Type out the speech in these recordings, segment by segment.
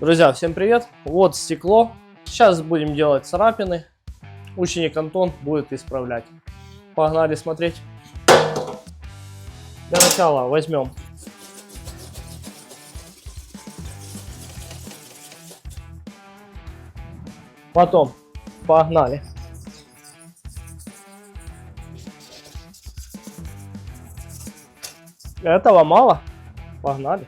Друзья, всем привет! Вот стекло. Сейчас будем делать царапины. Ученик Антон будет исправлять. Погнали смотреть. Для начала возьмем Потом погнали. Этого мало. Погнали.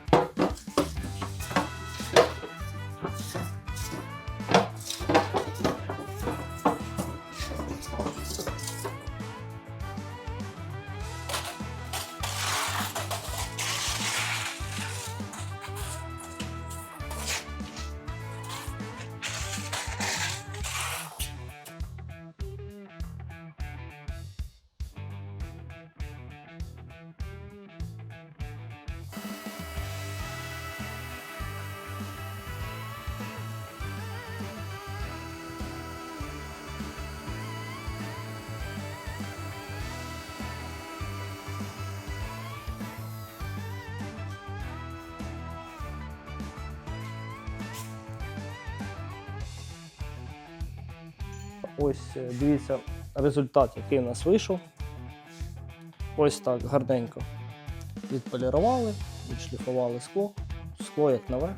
Ось е, дивіться результат, який у нас вийшов. Ось так гарненько відполірували, відшліфували скло, скло як нове.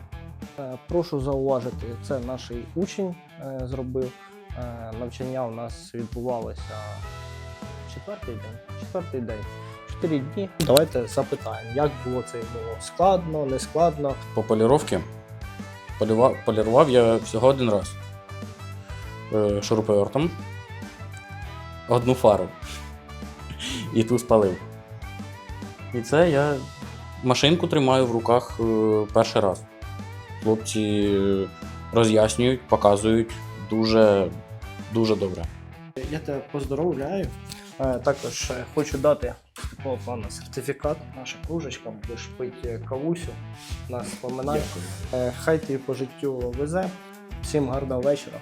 Е, Прошу зауважити, це наш учень е, зробив. Навчання у нас відбувалося четвертий день. Четвертий день. Чотири дні. Давайте запитаємо, як було це було складно, не складно. По поліровці полірував я всього один раз шуруповертом одну фару і ту спалив. І це я машинку тримаю в руках е, перший раз. Хлопці е, роз'яснюють, показують дуже, дуже добре. Я тебе поздоровляю. Е, Також е, хочу дати такого плану сертифікат. Наша кружечка, будеш пити кавусю. Нас споминай. Е, Хай тобі по життю везе. Всім гарного вечора.